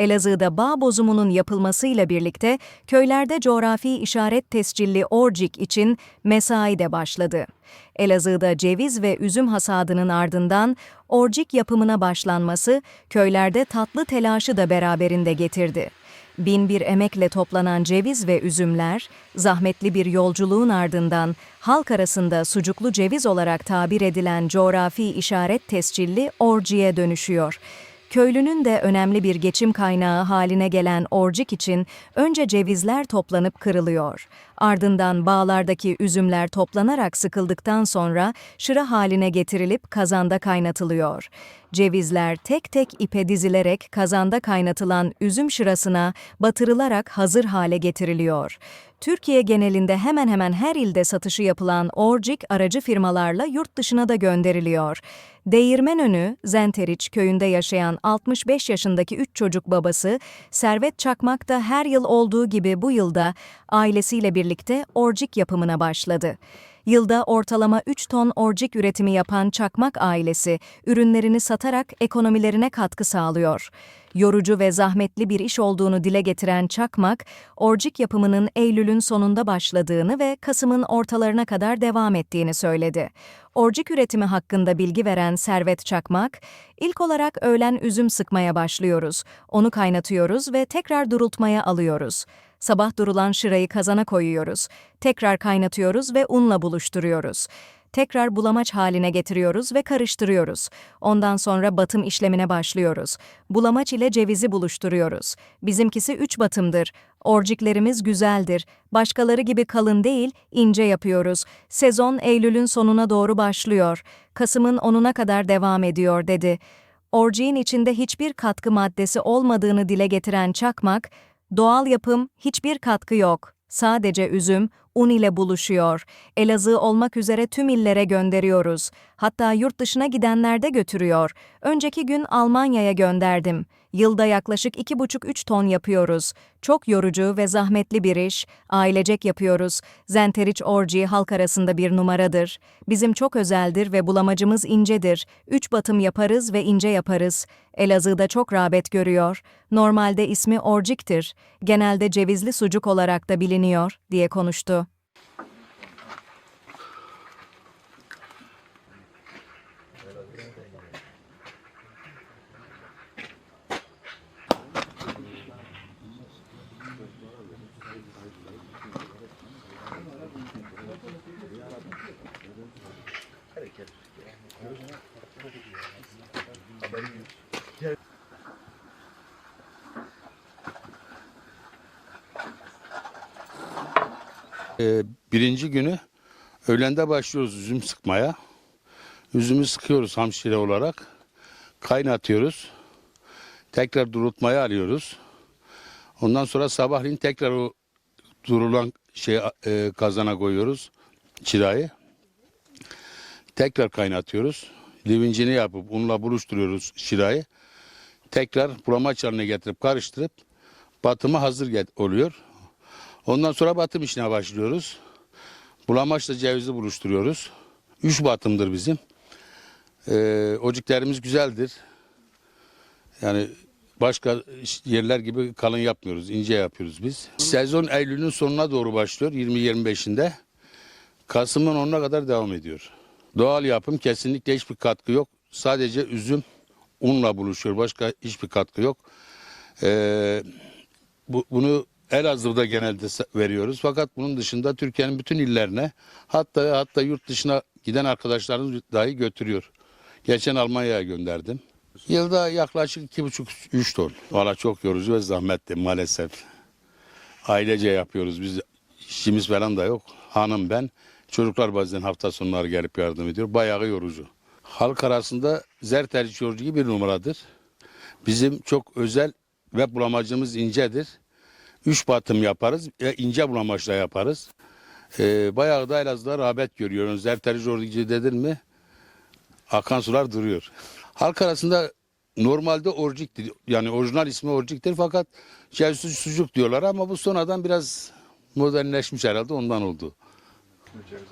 Elazığ'da bağ bozumunun yapılmasıyla birlikte köylerde coğrafi işaret tescilli orcik için mesai de başladı. Elazığ'da ceviz ve üzüm hasadının ardından orcik yapımına başlanması köylerde tatlı telaşı da beraberinde getirdi. Bin bir emekle toplanan ceviz ve üzümler, zahmetli bir yolculuğun ardından halk arasında sucuklu ceviz olarak tabir edilen coğrafi işaret tescilli orciye dönüşüyor. Köylünün de önemli bir geçim kaynağı haline gelen orcik için önce cevizler toplanıp kırılıyor. Ardından bağlardaki üzümler toplanarak sıkıldıktan sonra şıra haline getirilip kazanda kaynatılıyor. Cevizler tek tek ipe dizilerek kazanda kaynatılan üzüm şırasına batırılarak hazır hale getiriliyor. Türkiye genelinde hemen hemen her ilde satışı yapılan orcik aracı firmalarla yurt dışına da gönderiliyor. Değirmenönü, Zenteriç köyünde yaşayan 65 yaşındaki 3 çocuk babası, Servet Çakmak da her yıl olduğu gibi bu yılda ailesiyle birlikte orcik yapımına başladı. Yılda ortalama 3 ton orcik üretimi yapan Çakmak ailesi, ürünlerini satarak ekonomilerine katkı sağlıyor. Yorucu ve zahmetli bir iş olduğunu dile getiren Çakmak, orcik yapımının Eylül'ün sonunda başladığını ve Kasım'ın ortalarına kadar devam ettiğini söyledi. Orcik üretimi hakkında bilgi veren Servet Çakmak, ilk olarak öğlen üzüm sıkmaya başlıyoruz. Onu kaynatıyoruz ve tekrar durultmaya alıyoruz. Sabah durulan şırayı kazana koyuyoruz. Tekrar kaynatıyoruz ve unla buluşturuyoruz. Tekrar bulamaç haline getiriyoruz ve karıştırıyoruz. Ondan sonra batım işlemine başlıyoruz. Bulamaç ile cevizi buluşturuyoruz. Bizimkisi üç batımdır. Orciklerimiz güzeldir. Başkaları gibi kalın değil, ince yapıyoruz. Sezon Eylül'ün sonuna doğru başlıyor. Kasım'ın 10'una kadar devam ediyor dedi. Orciğin içinde hiçbir katkı maddesi olmadığını dile getiren Çakmak, Doğal yapım hiçbir katkı yok. Sadece üzüm, un ile buluşuyor. Elazığ olmak üzere tüm illere gönderiyoruz. Hatta yurt dışına gidenler de götürüyor. Önceki gün Almanya'ya gönderdim. Yılda yaklaşık 2,5-3 ton yapıyoruz. Çok yorucu ve zahmetli bir iş. Ailecek yapıyoruz. Zenteriç orci halk arasında bir numaradır. Bizim çok özeldir ve bulamacımız incedir. Üç batım yaparız ve ince yaparız. Elazığ'da çok rağbet görüyor. Normalde ismi orciktir. Genelde cevizli sucuk olarak da biliniyor, diye konuştu. Ee, birinci günü öğlende başlıyoruz üzüm sıkmaya. Üzümü sıkıyoruz hamşire olarak. Kaynatıyoruz. Tekrar durutmaya alıyoruz. Ondan sonra sabahleyin tekrar o durulan şey e, kazana koyuyoruz. Çırayı. Tekrar kaynatıyoruz. Livincini yapıp unla buluşturuyoruz çırayı. Tekrar bulamaç haline getirip karıştırıp batıma hazır oluyor. Ondan sonra batım işine başlıyoruz. Bulamaçla cevizi buluşturuyoruz. Üç batımdır bizim. Ee, ocuklarımız güzeldir. Yani başka yerler gibi kalın yapmıyoruz. ince yapıyoruz biz. Sezon Eylül'ün sonuna doğru başlıyor. 20-25'inde. Kasım'ın 10'una kadar devam ediyor. Doğal yapım kesinlikle hiçbir katkı yok. Sadece üzüm unla buluşuyor. Başka hiçbir katkı yok. Ee, bu, bunu Elazığ'da genelde veriyoruz. Fakat bunun dışında Türkiye'nin bütün illerine hatta hatta yurt dışına giden arkadaşlarımız dahi götürüyor. Geçen Almanya'ya gönderdim. Yılda yaklaşık 2,5-3 ton. Valla çok yorucu ve zahmetli maalesef. Ailece yapıyoruz. Biz işimiz falan da yok. Hanım ben. Çocuklar bazen hafta sonları gelip yardım ediyor. Bayağı yorucu. Halk arasında zer tercih yorucu bir numaradır. Bizim çok özel ve bulamacımız incedir. Üç batım yaparız ve ince bulamaçla yaparız. Ee, bayağı da Elazığ'da rağbet görüyor. Zerteri Jordici dedin mi akan sular duruyor. Halk arasında normalde orciktir. Yani orijinal ismi orciktir fakat cevizsiz sucuk diyorlar ama bu sonradan biraz modernleşmiş herhalde ondan oldu. Ceviz